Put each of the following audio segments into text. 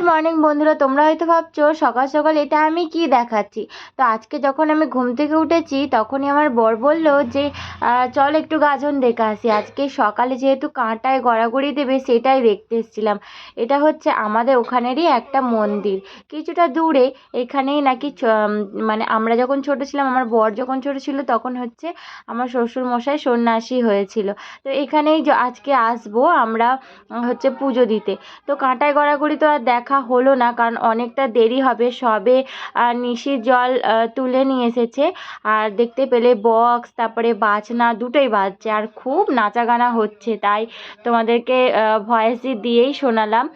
Good morning বন্ধুরা, তোমরা হয়তো ভাবছ সকাল সকাল এটা আমি কি দেখাচ্ছি? তো আজকে যখন আমি ঘুম থেকে উঠেছি, তখনই আমার বর বলল যে চল একটু গাজন দেখে আসি। আজকে সকালে যেহেতু কাঁটায় গড়াগড়ি দেবে, সেটাই দেখতে এসেছিলাম। এটা হচ্ছে আমাদের ওখানেরই একটা মন্দির। কিছুটা দূরে এখানেই নাকি মানে আমরা যখন ছোট ছিলাম, আমার বর যখন ছোট ছিল, তখন হচ্ছে আমার শ্বশুর মশাই সন্ন্যাসী হয়েছিল। তো এখানেই আজকে আসব আমরা, হচ্ছে পুজো দিতে। তো কাঁটায় গড়াগড়ি তো আর দেখা হলো না, কারণ অনেকটা দেরি হবে। সবে নিশি জল তুলে নিয়ে এসেছে। আর দেখতে পেলে বক্স তারপরে বাজনা দুটোই বাজছে। আর খুব নাচাগানা হচ্ছে, তাই তোমাদেরকে ভয়েসই দিয়েই শোনালাম।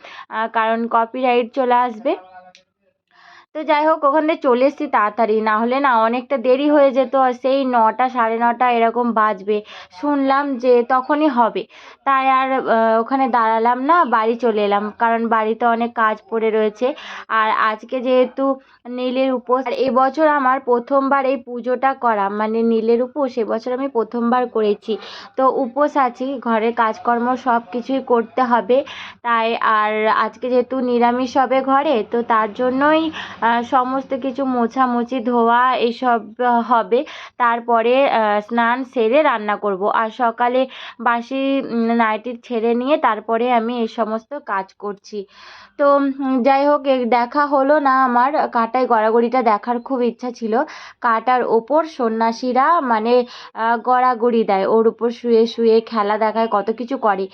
কারণ কপিরাইট চলে আসবে। তো যাই হোক, ওখান থেকে চলে এসেছি তাড়াতাড়ি। না হলে না অনেকটা দেরি হয়ে যেত আর সেই নটা সাড়ে নটা এরকম বাজবে। শুনলাম যে তখনই হবে। তাই আর ওখানে দাঁড়ালাম না, বাড়ি চলে এলাম। কারণ বাড়িতে অনেক কাজ পড়ে রয়েছে। আর আজকে যেহেতু নীলের উপোস, আর এবছর আমার প্রথমবার এই পুজোটা করা মানে নীলের উপোস এবছর আমি প্রথমবার করেছি। তো উপোস আছি ঘরের কাজকর্ম সব কিছুই করতে হবে। তাই আর আজকে যেহেতু নিরামিষ হবে ঘরে, তো তার জন্যই সমস্ত কিছু মোছামুছি, ধোয়া এসব হবে। তারপরে স্নান সেরে রান্না করব। আর সকালে বাসি নাইটি ছেড়ে নিয়ে তারপরে আমি এই সমস্ত কাজ করছি। তো যাই হোক দেখা হলো না আমার। কাটায় গড়াগড়িটা দেখার খুব ইচ্ছা ছিল। কাটার ওপর সন্ন্যাসীরা মানে গড়াগড়ি দেয়। ওর উপর শুয়ে শুয়ে খেলা দেখায়, কত কিছু করে।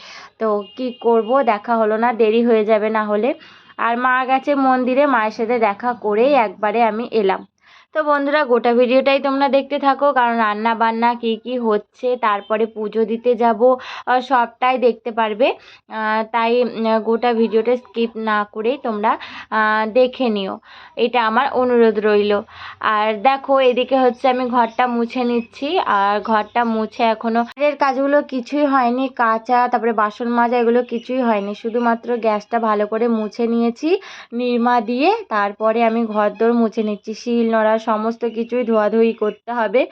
তো কি করব, দেখা হলো না। দেরি হয়ে যাবে না হলে। আর মা গেছে মন্দিরে মায়ের সাথে দেখা করেই একবারে আমি এলাম। তো বন্ধুরা, গোটা ভিডিওটাই তোমরা দেখতে থাকো, কারণ রান্না বান্না কী কী হচ্ছে, তারপরে পুজো দিতে যাব সবটাই দেখতে পারবে। তাই গোটা ভিডিওটা স্কিপ না করেই তোমরা দেখে নিও। এটা আমার অনুরোধ রইল। আর দেখো, এদিকে হচ্ছে আমি ঘরটা মুছে নিচ্ছি, আর ঘরটা মুছে এখনও এর কাজগুলো কিছুই হয়নি, কাঁচা, তারপরে বাসন মাজা এগুলো কিছুই হয়নি, শুধুমাত্র গ্যাসটা ভালো করে মুছে নিয়েছি, নিরমা দিয়ে, তারপরে আমি ঘরদোর মুছে নিচ্ছি, শিল, নোড়া সমস্ত কিছুই ধোয়াধুয়ি করতে হবে।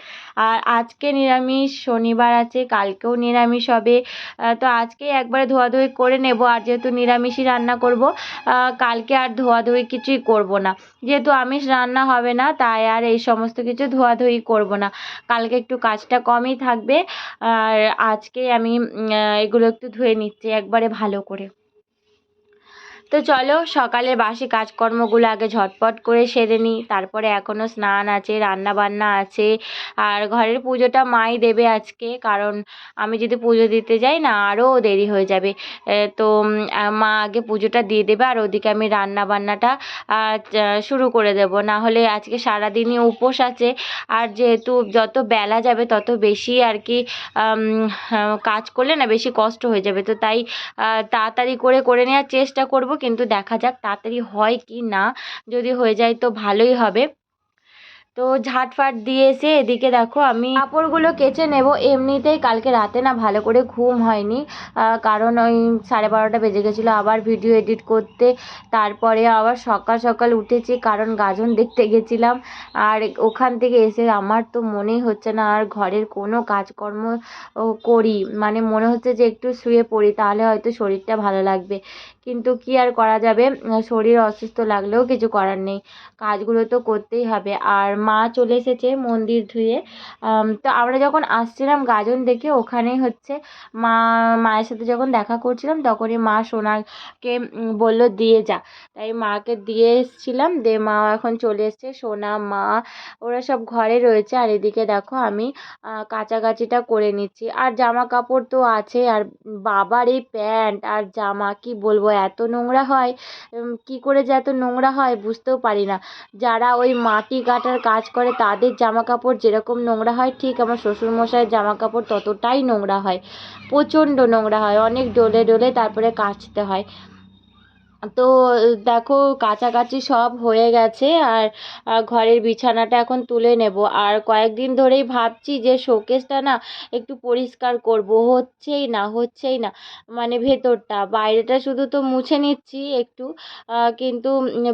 আর আজকে নিরামিষ, শনিবার আছে, কালকেও নিরামিষ হবে। তো আজকে একবারে ধোয়াধুয়ি করে নেব আর যেহেতু নিরামিষই রান্না করব কালকে আর ধোয়াধুয়ি কিছুই করব না। যেহেতু আমিষ রান্না হবে না, তাই আর এই সমস্ত কিছু ধোয়াধুয়ি করব না। কালকে একটু কাজটা কমই থাকবে। আর আজকে আমি এগুলো একটু ধুয়ে নিচ্ছি একবারে ভালো করে। তো চলো সকালে বাসি কাজকর্মগুলো আগে ঝটপট করে সেরে নিই। তারপরে এখনও স্নান আছে রান্না বান্না আছে আর ঘরের পুজোটা মাই দেবে আজকে। কারণ আমি যদি পুজো দিতে যাই না আরও দেরি হয়ে যাবে। তো মা আগে পুজোটা দিয়ে দেবে আর ওদিকে আমি রান্না বান্নাটা শুরু করে দেব। না হলে আজকে সারাদিনই উপোস আছে। আর যেহেতু যত বেলা যাবে তত বেশি আর কি হ্যাঁ, কাজ করলে না বেশি কষ্ট হয়ে যাবে। তো তাই তাড়াতাড়ি করে করে নেওয়ার চেষ্টা করব। কিন্তু দেখা যাক তাড়াতাড়ি হয় কি না। যদি হয়ে যায় তো ভালোই হবে। তো ঝাঁটফাট দিয়ে এসে এদিকে দেখো, আমি কাপড়গুলো কেচে নেব। এমনিতেই কালকে রাতে না ভালো করে ঘুম হয়নি। কারণ ওই সাড়ে বারোটা বেজে গেছিল আবার ভিডিও এডিট করতে। তারপরে আবার সকাল সকাল উঠেছি, কারণ গাজন দেখতে গেছিলাম। আর ওখান থেকে এসে আমার তো মনেই হচ্ছে না, আর ঘরের কোনো কাজকর্ম করি। মানে মনে হচ্ছে যে একটু শুয়ে পড়ি, তাহলে হয়তো শরীরটা ভালো লাগবে। কিন্তু কি আর করা যাবে? শরীর অসুস্থ লাগলেও কিছু করার নেই। কাজগুলো তো করতেই হবে। আর মা চলে এসেছে মন্দির ধুয়ে। তো আমরা যখন আসছিলাম গাজন দেখে ওখানেই হচ্ছে মা, মায়ের সাথে যখন দেখা করছিলাম তখনই মা সোনাকে বলল, দিয়ে যা। তাই মাকে দিয়ে এসেছিলাম। দিয়ে মা এখন চলে এসেছে। সোনা, মা, ওরা সব ঘরে রয়েছে। আর এদিকে দেখো আমি কাচাকাচিটা করে নিচ্ছি। আর জামা কাপড় তো আছে। আর বাবার এই প্যান্ট আর জামা কি বলব এত নোংরা হয় কী করে যে এত নোংরা হয় বুঝতেও পারি না। যারা ওই মাটি কাটার কাজ করে তাদের জামা কাপড় যেরকম নোংরা হয়, ঠিক আমার শ্বশুরমশাইয়ের জামা কাপড় ততটাই নোংরা হয়। প্রচণ্ড নোংরা হয়, অনেক ডলে ডলে তারপরে কাচতে হয়। তো, দেখো, কাছাকাছি সব হয়ে গেছে আর ঘরের বিছানাটা এখন তুলে নেব। আর কয়েকদিন ধরেই ভাবছি যে, শোকেসটা না একটু পরিষ্কার করব। হচ্ছেই না হচ্ছেই না মানে ভেতরটা। বাইরেটা শুধু তো মুছে নিচ্ছি একটু কিন্তু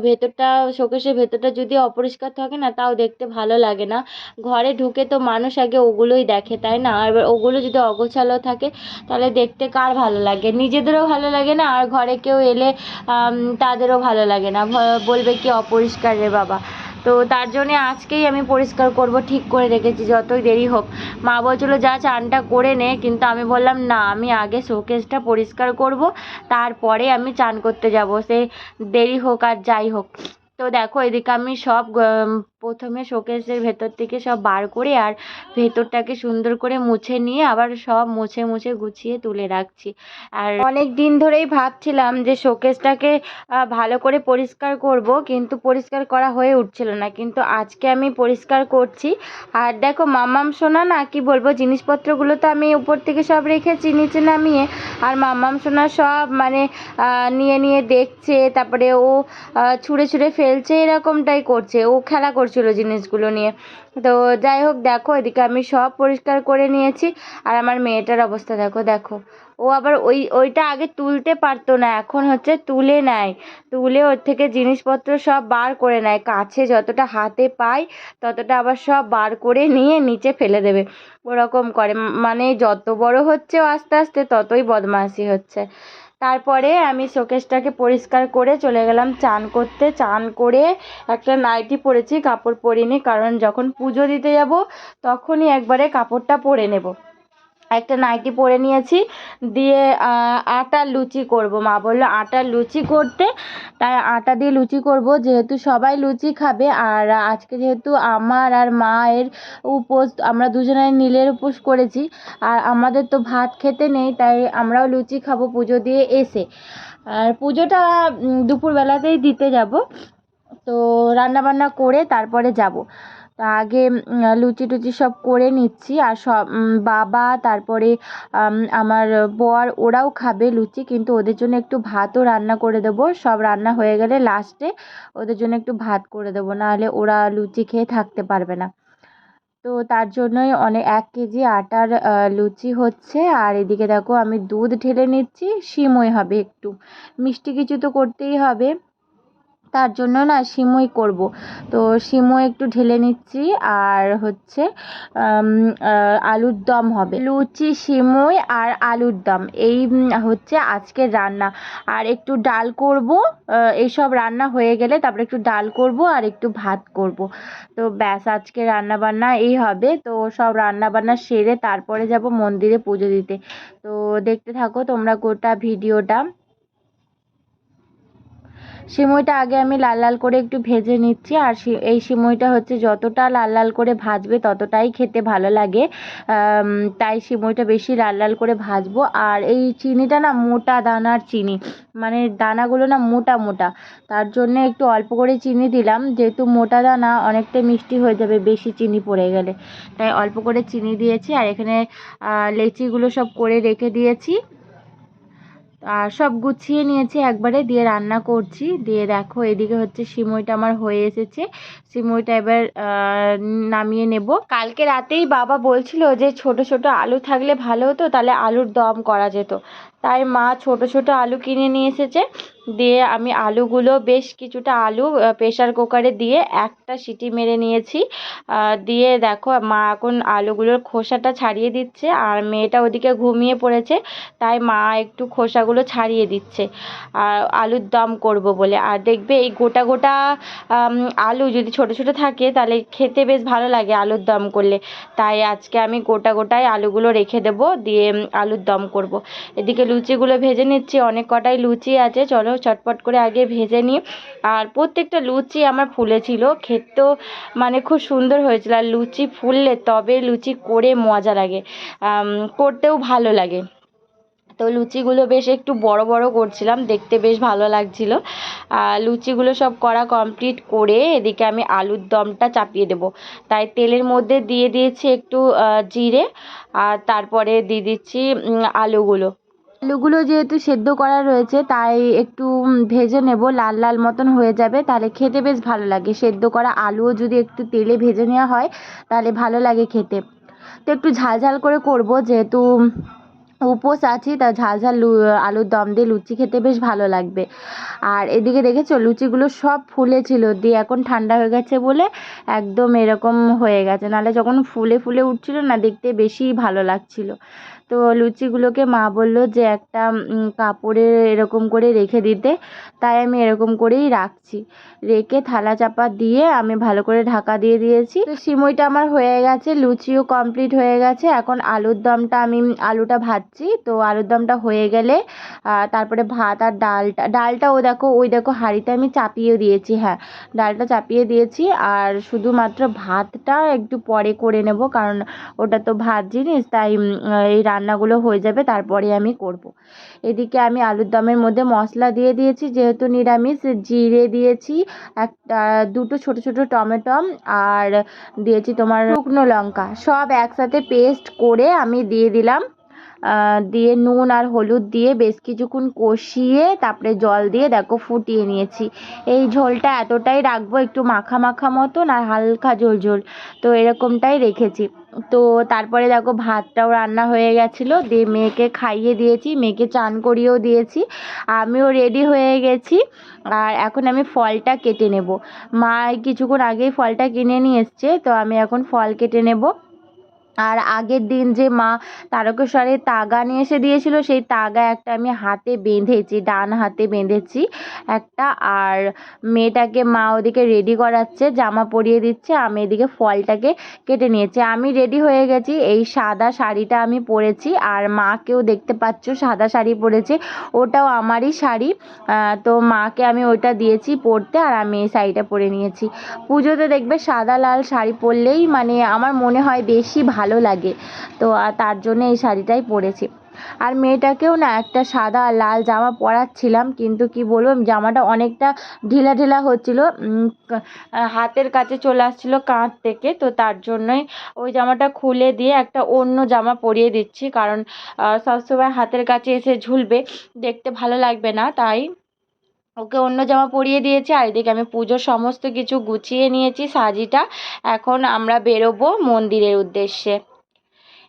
ভেতরটা, শোকেসের ভেতরটা যদি অপরিষ্কার থাকে না, তাও দেখতে ভালো লাগে না। ঘরে ঢুকে তো মানুষ আগে ওগুলোই দেখে, তাই না? এবার ওগুলো যদি অগোছালো থাকে, তাহলে দেখতে কার ভালো লাগে? নিজেদেরও ভালো লাগে না? আর ঘরে কেউ এলে তাদেরও ভালো লাগে না। বলবে কি অপরিষ্কার রে বাবা। তো তার জন্যে আজকেই আমি পরিষ্কার করব, ঠিক করে রেখেছি, যতই দেরি হোক। মা বলছিলো, যা চানটা করে নে। কিন্তু আমি বললাম, না, আমি আগে শোকেসটা পরিষ্কার করব, তারপরে আমি চান করতে যাব। সে দেরি হোক আর যাই হোক। তো দেখো, এদিকে আমি সব প্রথমে শোকেসের ভেতর থেকে সব বার করে আর ভেতরটাকে সুন্দর করে মুছে নিয়ে আবার সব মুছে মুছে গুছিয়ে তুলে রাখছি। আর অনেক দিন ধরেই ভাবছিলাম যে শোকেসটাকে ভালো করে পরিষ্কার করব কিন্তু পরিষ্কার করা হয়ে উঠছিল না। কিন্তু আজকে আমি পরিষ্কার করছি। আর দেখো মামাম সোনা না, কি বলব, জিনিসপত্রগুলো তো আমি উপর থেকে সব রেখেছি, নিচে নামিয়ে। আর মামাম সোনা সব মানে নিয়ে নিয়ে দেখছে, তারপরে ও ছুঁড়ে ছুঁড়ে ফেলছে, এরকমটাই করছে। ও খেলা করছিল জিনিসগুলো নিয়ে। তো যাই হোক, দেখো, এদিকে আমি সব পরিষ্কার করে নিয়েছি। আর আমার মেয়েটার অবস্থা দেখো দেখো। ও আবার ওই, ওইটা আগে তুলতে পারতো না, এখন হচ্ছে তুলে নেয়। তুলে ওর থেকে জিনিসপত্র সব বার করে নেয়। কাছে যতটা হাতে পায়, ততটা আবার সব বার করে নিয়ে নিচে ফেলে দেবে। ওরকম করে। মানে যত বড় হচ্ছে আস্তে আস্তে, ততই বদমাইশি হচ্ছে। তারপরে আমি শোকেসটাকে পরিষ্কার করে চলে গেলাম, চান করতে, চান করে একটা নাইটি পরেছি, কাপড় পরিনি, কারণ যখন পুজো দিতে যাব তখনই একবারে কাপড়টা পরে নেব। একটা নাইটি পরে নিয়েছি। দিয়ে আটার লুচি করব। মা বলল আটার লুচি করতে? তাই আটা দিয়ে লুচি করব। যেহেতু সবাই লুচি খাবে, আর আজকে যেহেতু আমার আর মায়ের উপোস, আমরা দুজনে নীলের উপোস করেছি, আর আমাদের তো ভাত খেতে নেই, তাই আমরাও লুচি খাব পুজো দিয়ে এসে। আর পুজোটা দুপুরবেলাতেই দিতে যাব। তো রান্নাবান্না করে তারপরে যাব। তা আগে লুচি টুচি সব করে নিচ্ছি। আর সব বাবা, তারপরে আমার বর, ওরাও খাবে লুচি। কিন্তু ওদের জন্য একটু ভাতও রান্না করে দেবো। সব রান্না হয়ে গেলে লাস্টে ওদের জন্য একটু ভাত করে দেবো। নাহলে ওরা লুচি খেয়ে থাকতে পারবে না। তো তার জন্যই অনেক এক কেজি আটার লুচি হচ্ছে। আর এদিকে দেখো আমি দুধ ঢেলে নিচ্ছি। সিমই হবে একটু। মিষ্টি কিছু তো করতেই হবে। তার জন্য না সিমুই করব। তো সিমই একটু ঢেলে নিচ্ছি আর হচ্ছে আলুর দম হবে। লুচি, সিমুই আর আলুর দম, এই হচ্ছে আজকের রান্না। আর একটু ডাল করব এইসব রান্না হয়ে গেলে তারপরে একটু ডাল করব আর একটু ভাত করব। তো ব্যাস, আজকে রান্না বান্না এই হবে। তো সব রান্না বান্না সেরে তারপরে যাব মন্দিরে পুজো দিতে। তো দেখতে থাকো তোমরা গোটা ভিডিওটা। সিমইটা আগে আমি লাল লাল করে একটু ভেজে নিচ্ছি, আর এই সিমইটা হচ্ছে যতটা লাল লাল করে ভাজবে ততটাই খেতে ভালো লাগে। তাই সিমইটা বেশি লাল লাল করে ভাজবো। আর এই চিনিটা না মোটা দানার চিনি মানে দানাগুলো না মোটা মোটা, তার জন্য একটু অল্প করে চিনি দিলাম। যেহেতু মোটা দানা, অনেকটা মিষ্টি হয়ে যাবে বেশি চিনি পড়ে গেলে। তাই অল্প করে চিনি দিয়েছি, আর এখানে লেচিগুলো সব করে রেখে দিয়েছি। আর সব গুছিয়ে নিয়েছি, একবারে দিয়ে রান্না করছি। দিয়ে দেখো, এদিকে হচ্ছে সিমইটা আমার হয়ে এসেছে। সিমইটা এবার নামিয়ে নেব। কালকে রাতেই বাবা বলছিল যে ছোট ছোট আলু থাকলে ভালো হতো, তাহলে আলুর দম করা যেত। তাই মা ছোট ছোট আলু কিনে নিয়ে এসেছে। দিয়ে আমি আলুগুলো, বেশ কিছুটা আলু প্রেসার কুকারে দিয়ে একটা সিটি মেরে নিয়েছি। দিয়ে দেখো, মা এখন আলুগুলোর খোসাটা ছাড়িয়ে দিচ্ছে আর মেয়েটা ওদিকে ঘুমিয়ে পড়েছে, তাই মা একটু খোসাগুলো ছাড়িয়ে দিচ্ছে। আর আলুর দম করব বলে। আর দেখবে এই গোটা গোটা আলু যদি ছোট ছোট থাকে, তাহলে খেতে বেশ ভালো লাগে আলুর দম করলে। তাই আজকে আমি গোটা গোটাই আলুগুলো রেখে দেবো, দিয়ে আলুর দম করব। এদিকে লুচিগুলো ভেজে নিচ্ছি, অনেক কটাই লুচি আছে, চলো চটপট করে আগে ভেজে নিই। আর প্রত্যেকটা লুচি আমার ফুলেছিল খেতেও মানে খুব সুন্দর হয়েছিল। আর লুচি ফুললে তবে লুচি করে মজা লাগে। করতেও ভালো লাগে। তো লুচিগুলো বেশ একটু বড় বড় করছিলাম। দেখতে বেশ ভালো লাগছিল। আর লুচিগুলো সব করা কমপ্লিট করে এদিকে আমি আলুর দমটা চাপিয়ে দেবো। তাই তেলের মধ্যে দিয়ে দিয়েছি একটু জিরে। আর তারপরে দিয়ে দিচ্ছি আলুগুলো। আলুগুলো যেহেতু সেদ্ধ করা রয়েছে, তাই একটু ভেজে নেব। লাল লাল মতন হয়ে যাবে। তাহলে খেতে বেশ ভালো লাগে। সেদ্ধ করা আলুও যদি একটু তেলে ভেজে নেওয়া হয়, তাহলে ভালো লাগে খেতে। তো একটু ঝাল ঝাল করে করব। যেহেতু উপোস আছি, তা ঝাল ঝাল আলুর দম দিয়ে লুচি খেতে বেশ ভালো লাগবে। আর এদিকে দেখেছ, লুচিগুলো সব ফুলেছিল। দিয়ে এখন ঠান্ডা হয়ে গেছে বলে একদম এরকম হয়ে গেছে। নাহলে যখন ফুলে ফুলে উঠছিল না, দেখতে বেশি ভালো লাগছিল। তো লুচিগুলোকে মা বলল যে একটা কাপড়ে এরকম করে রেখে দিতে। তাই আমি এরকম করেই রাখছি। রেখে থালা চাপা দিয়ে আমি ভালো করে ঢাকা দিয়ে দিয়েছি। তো সিমইটা আমার হয়ে গেছে, লুচিও কমপ্লিট হয়ে গেছে। এখন আলুর দমটা আমি, আলুটা ভাজছি। তো আলুর দমটা হয়ে গেলে তারপরে ভাত আর ডালটা ডালটা ও দেখো, ওই দেখো হাঁড়িতে আমি চাপিয়ে দিয়েছি হ্যাঁ। ডালটা চাপিয়ে দিয়েছি আর শুধুমাত্র ভাতটা একটু পরে করে নেব, কারণ ওটা তো ভাত জিনিস, তাই এই রান্নাগুলো হয়ে যাবে, তারপরে আমি করব। এদিকে আমি আলুর দমের মধ্যে মশলা দিয়ে দিয়েছি, যেহেতু নিরামিষ, জিরে দিয়েছি, একটা, দুটো ছোট ছোট টমেটো আর দিয়েছি তোমার শুকনো লঙ্কা। সব একসাথে পেস্ট করে আমি দিয়ে দিলাম। দিয়ে নুন আর হলুদ দিয়ে বেশ কিছুক্ষণ কষিয়ে তারপরে জল দিয়ে দেখো ফুটিয়ে নিয়েছি। এই ঝোলটা এতটাই রাখব একটু মাখা মাখা মতন আর হালকা ঝোল ঝোল। তো এরকমটাই রেখেছি। তো তারপরে দেখো ভাতটাও রান্না হয়ে গেছিল, দিয়ে মেয়েকে খাইয়ে দিয়েছি, মেয়েকে চান করিয়েও দিয়েছি, আমিও রেডি হয়ে গেছি, আর এখন আমি ফলটা কেটে নেব। মা কিছুক্ষণ আগেই ফলটা কিনে নিয়ে এসছে, তো আমি এখন ফল কেটে নেব। আর আগের দিন যে মা তারকেশ্বরে তাগা নিয়ে এসে দিয়েছিল, সেই তাগা একটা আমি হাতে বেঁধেছি, ডান হাতে বেঁধেছি একটা। আর মেয়েটাকে মা ওদিকে রেডি করাচ্ছে, জামা পরিয়ে দিচ্ছে, আমি এদিকে ফলটাকে কেটে নিয়েছি। আমি রেডি হয়ে গেছি, এই সাদা শাড়িটা আমি পরেছি। আর মাকেও দেখতে পাচ্ছ, সাদা শাড়ি পরেছে, ওটাও আমারই শাড়ি। তো মাকে আমি ওইটা দিয়েছি পরতে, আর আমি এই শাড়িটা পরে নিয়েছি। পুজোতে দেখবে সাদা লাল শাড়ি পরলেই মানে আমার মনে হয় বেশি ভালো লাগে। তো তার জন্য এই শাড়িটাই পরেছি। আর মেয়েটাকেও না একটা সাদা, লাল জামা পরাচ্ছিলাম, কিন্তু কি বলব, জামাটা অনেকটা ঢিলা ঢিলা হচ্ছিল। হাতের কাছে চলে আসছিল কাঁধ থেকে, তো তার জন্যই ওই জামাটা খুলে দিয়ে একটা অন্য জামা পরিয়ে দিচ্ছি। কারণ সবসময় হাতের কাছে এসে ঝুলবে, দেখতে ভালো লাগবে না, তাই ওকে অন্য জামা পরিয়ে দিয়েছি, আর এদিকে আমি পুজোর সমস্ত কিছু গুছিয়ে নিয়েছি, সাজিটা। এখন আমরা বেরোবো মন্দিরের উদ্দেশ্যে।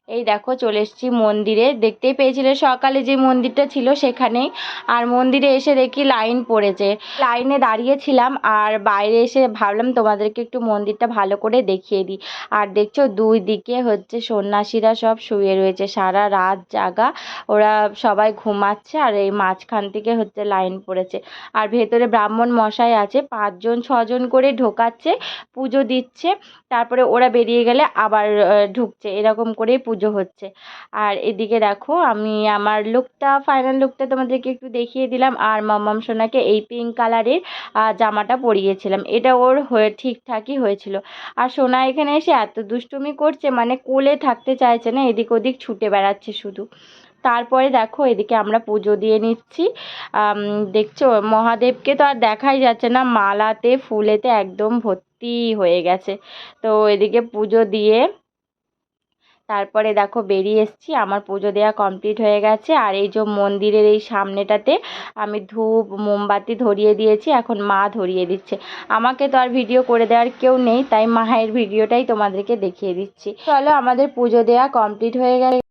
এই দেখো চলে এসেছি মন্দিরে। দেখতেই পেয়েছিলে সকালে যে মন্দিরটা ছিল সেখানেই আর মন্দিরে এসে দেখি লাইন পড়েছে। লাইনে দাঁড়িয়েছিলাম আর বাইরে এসে ভাবলাম তোমাদেরকে একটু মন্দিরটা ভালো করে দেখিয়ে দিই। আর দেখছ দুই দিকে হচ্ছে সন্ন্যাসীরা সব শুয়ে রয়েছে। সারা রাত জাগা। ওরা সবাই ঘুমাচ্ছে আর এই মাঝখান থেকে হচ্ছে লাইন পড়েছে। আর ভেতরে ব্রাহ্মণ মশাই আছে। পাঁচজন, ছজন করে ঢোকাচ্ছে, পুজো দিচ্ছে। তারপরে ওরা বেরিয়ে গেলে আবার ঢুকছে। এরকম করেই পুজো হচ্ছে। আর এদিকে দেখো, আমি আমার লুকটা ফাইনাল লুকটা তোমাদেরকে একটু দেখিয়ে দিলাম। আর মাম্মাম সোনাকে এই পিঙ্ক কালারের জামাটা পরিয়েছিলাম। এটা ওর হয়ে, ঠিকঠাকই হয়েছিল। আর সোনা এখানে এসে এত দুষ্টুমি করছে মানে কোলে থাকতে চাইছে না, এদিক ওদিক ছুটে বেড়াচ্ছে শুধু। তারপরে দেখো, এদিকে আমরা পুজো দিয়ে নিচ্ছি। দেখছ, মহাদেবকে তো আর দেখাই যাচ্ছে না, মালাতে, ফুলেতে একদম ভর্তি হয়ে গেছে। তো এদিকে পুজো দিয়ে তারপরে দেখো বেরিয়ে এসেছি, আমার পুজো দেওয়া কমপ্লিট হয়ে গেছে। আর এই যে মন্দিরের এই সামনেটাতে আমি ধূপ, মোমবাতি ধরিয়ে দিয়েছি, এখন মা ধরিয়ে দিচ্ছে। আমাকে তো আর ভিডিও করে দেওয়ার কেউ নেই, তাই মায়ের ভিডিওটাই তোমাদেরকে দেখিয়ে দিচ্ছি। চলো আমাদের পুজো দেওয়া কমপ্লিট হয়ে গেছে।